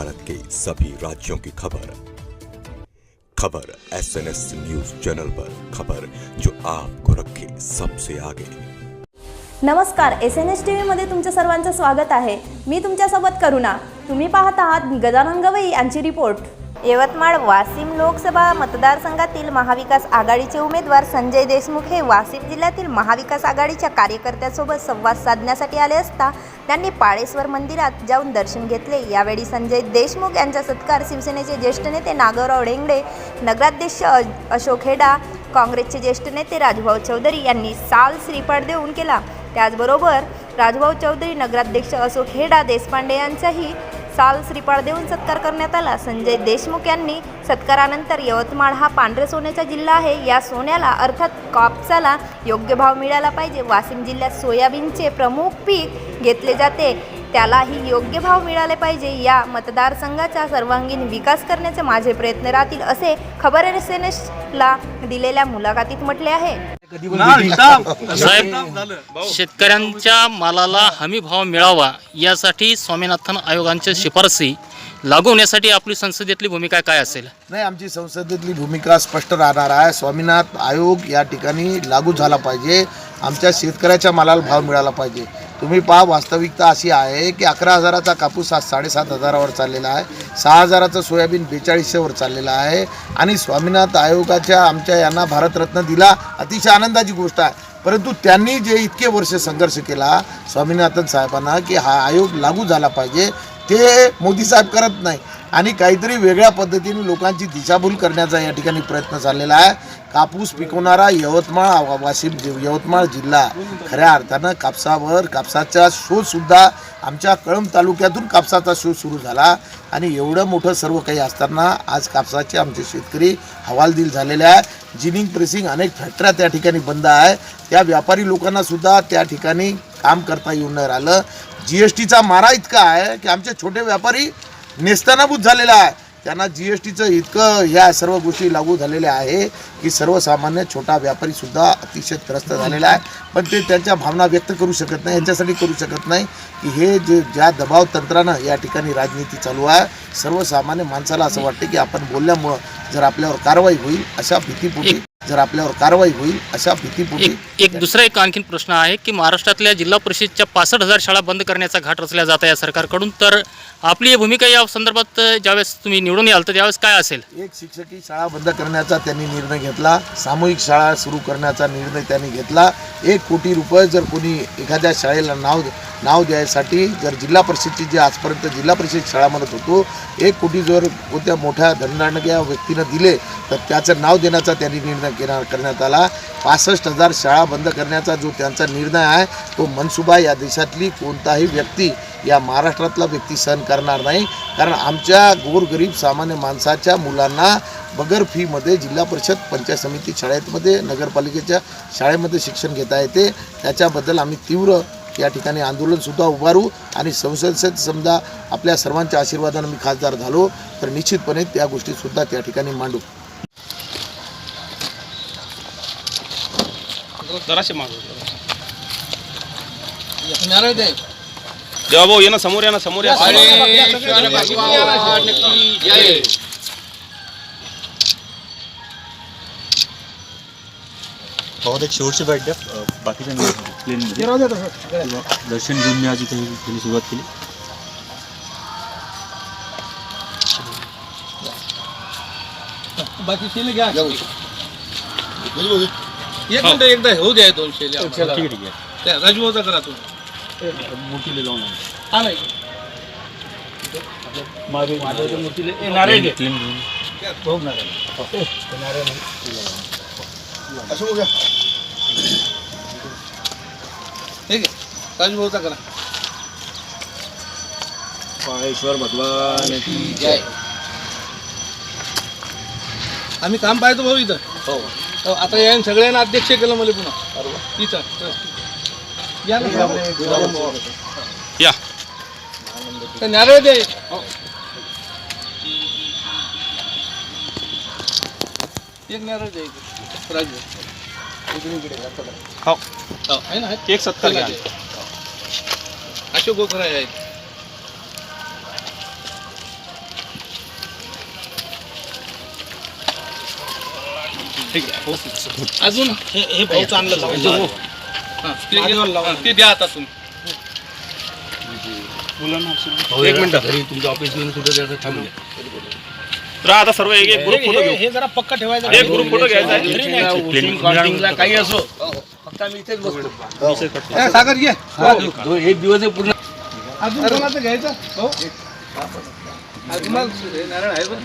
भारत के सभी राज्यों की खबर। खबर S N S news channel पर खबर जो आपको रखे सबसे आगे। नमस्कार एस एन एस टी व्हीमध्ये तुमच्या सर्वांचं स्वागत आहे. मी तुमच्यासोबत करुणा. तुम्ही पाहत आहात गजानन गवई यांची रिपोर्ट. यवतमाळ वाशिम लोकसभा मतदारसंघातील महाविकास आघाडीचे उमेदवार संजय देशमुख हे वाशिम जिल्ह्यातील महाविकास आघाडीच्या कार्यकर्त्यांसोबत संवाद साधण्यासाठी आले असता त्यांनी पाळेश्वर मंदिरात जाऊन दर्शन घेतले. यावेळी संजय देशमुख यांचा सत्कार शिवसेनेचे ज्येष्ठ नेते नागवराव डेंगडे नगराध्यक्ष अशोक हेडा काँग्रेसचे ज्येष्ठ नेते राजभाऊ चौधरी यांनी साल श्रीफळ देऊन केला. त्याचबरोबर राजभाऊ चौधरी नगराध्यक्ष अशोक हेडा देशपांडे यांचाही साल श्रीपाळ देऊन सत्कार करण्यात आला. संजय देशमुख यांनी सत्कारानंतर यवतमाळ हा पांढरे सोन्याचा जिल्हा आहे. या सोन्याला अर्थात कापसाला योग्य भाव मिळाला पाहिजे. वाशिम जिल्ह्यात सोयाबीनचे प्रमुख पीक घेतले जाते. त्यालाही योग्य भाव मिळाले पाहिजे. या मतदारसंघाचा सर्वांगीण विकास करण्याचे माझे प्रयत्न राहतील असे खबर एस एन एसला दिलेल्या मुलाखतीत म्हटले आहे. साहेब शेतकऱ्यांच्या मालाला हमी भाव मिळावा यासाठी स्वामीनाथन आयोगांच्या शिफारसी लागू होण्यासाठी आपली संसदेतली भूमिका काय असेल? नाही आमची संसदेतली भूमिका स्पष्ट राहणार आहे. स्वामीनाथ आयोग या ठिकाणी लागू झाला पाहिजे. आमच्या शेतकऱ्याच्या मालाला भाव मिळाला पाहिजे. तुम्ही पहा वास्तविकता अशी आहे की अकरा हजाराचा कापूस सात साडेसात हजारावर चाललेला आहे. सहा हजाराचं सोयाबीन बेचाळीसशेवर चाललेला आहे. आणि स्वामीनाथ आयोगाच्या आमच्या यांना भारतरत्न दिला अतिशय आनंदाची गोष्ट आहे. परंतु त्यांनी जे इतके वर्ष संघर्ष केला स्वामीनाथन साहेबांना की हा आयोग लागू झाला पाहिजे ते मोदी साहेब करत नाही. आणि काहीतरी वेगळ्या पद्धतीने लोकांची दिशाभूल करण्याचा या ठिकाणी प्रयत्न चाललेला आहे. कापूस पिकवणारा यवतमाळ वाशिम जि- यवतमाळ जिल्हा खऱ्या अर्थानं कापसावर कापसाचा शोधसुद्धा आमच्या कळंब तालुक्यातून कापसाचा शोध सुरू झाला आणि एवढं मोठं सर्व काही असताना आज कापसाचे आमचे शेतकरी हवालदिल झालेले आहे जिनिंग प्रेसिंग अनेक फॅक्टऱ्या त्या ठिकाणी बंद आहे त्या व्यापारी लोकांनासुद्धा त्या ठिकाणी काम करता येऊन नाही राहिलं. जी एस टीचा मारा इतका आहे की आमचे छोटे व्यापारी नेस्तानाभूत झालेला आहे. त्यांना जी एस टीचं इतकं ह्या सर्व गोष्टी लागू झालेल्या आहे की सर्वसामान्य छोटा व्यापारी सुद्धा अतिशय त्रस्त झालेला आहे. पण ते त्यांच्या भावना व्यक्त करू शकत नाही यांच्यासाठी करू शकत नाही की हे जे ज्या दबाव तंत्रानं या ठिकाणी राजनीती चालू आहे सर्वसामान्य माणसाला असं वाटतं की आपण बोलल्यामुळं जर आपल्यावर कारवाई होईल अशा भीतीपोटी जर आपल्यावर कारवाई होईल अशा भीतीपोटी एक एक दुसरा एक आणखीन प्रश्न आहे की महाराष्ट्रातल्या जिल्हा परिषदच्या पासष्ट हजार शाळा बंद करण्याचा घाट रचला जात आहे या सरकारकडून. तर आपली भूमिका या संदर्भात ज्यावेळेस तुम्ही निवडून याल तर त्यावेळेस काय असेल? एक शिक्षकी शाळा बंद करण्याचा त्यांनी निर्णय घेतला सामूहिक शाळा सुरू करण्याचा निर्णय त्यांनी घेतला. एक कोटी रुपये जर कोणी एखाद्या शाळेला नाव नाव द्यायसाठी जर जिल्हा परिषदची जी आजपर्यंत जिल्हा परिषद शाळा म्हणत होतो एक कोटी जर कोणत्या मोठ्या धनदांडग्या व्यक्तीनं दिले तर त्याचं नाव देण्याचा त्यांनी निर्णय केला करण्यात आला. पासष्ट हजार शाळा बंद करण्याचा जो त्यांचा निर्णय आहे तो मनसुबा या देशातली कोणताही व्यक्ती या महाराष्ट्रातला व्यक्ती सहन करणार नाही. कारण आमच्या गोरगरीब सामान्य माणसाच्या मुलांना बगर फीमध्ये जिल्हा परिषद पंचायत समिती शाळेमध्ये नगरपालिकेच्या शाळेमध्ये शिक्षण घेता येते. त्याच्याबद्दल आम्ही तीव्र या ठिकाणी आंदोलनसुद्धा उभारू आणि संसदेत समजा आपल्या सर्वांच्या आशीर्वादानं मी खासदार झालो तर निश्चितपणे त्या गोष्टीसुद्धा त्या ठिकाणी मांडू. देवा भाऊ ये ना समोर या ना समोर या. बहुत एक शेवटची बॅट द्या बाकीच्या प्लेनमध्ये किंवा दर्शन घेऊन मी आज इथे केली सुरुवात केली एक मिनिट एकदा होऊ द्या दोन शेल्या ठीक आहे ठीक आहे त्या राजभाऊचा करा तुम्ही. हा नाही नारायण क्लीन घेऊन ठीक आहे. राजभाऊचा करा पाळेश्वर भगवान आम्ही काम पाहतो भाऊ इथं. हो. आता या सगळ्यांना अध्यक्ष केलं मला पुन्हा. तिथं या ना. या. नारळ दे. एक नारळ दे. राजू हो. हो, आहे ना एक सत्तर घ्या. हो. अशोक गोखराय ठीक आहे. अजून हे हे भाऊ चांगलं लावा हां ते द्या आता तुम्ही. एक मिनटं. घरी तुमच्या ऑफिस घेऊन कुठं द्यायचं तर आता सर्व एक एक ग्रुप फोटो घेऊ. हे जरा पक्का ठेवायचा एक ग्रुप फोटो घ्यायचा काही असो. फक्त आम्ही इथेच बसतो. सागर घे एक दिवस हे पूर्ण. अजून कोणाचं घ्यायचं? आहे बरं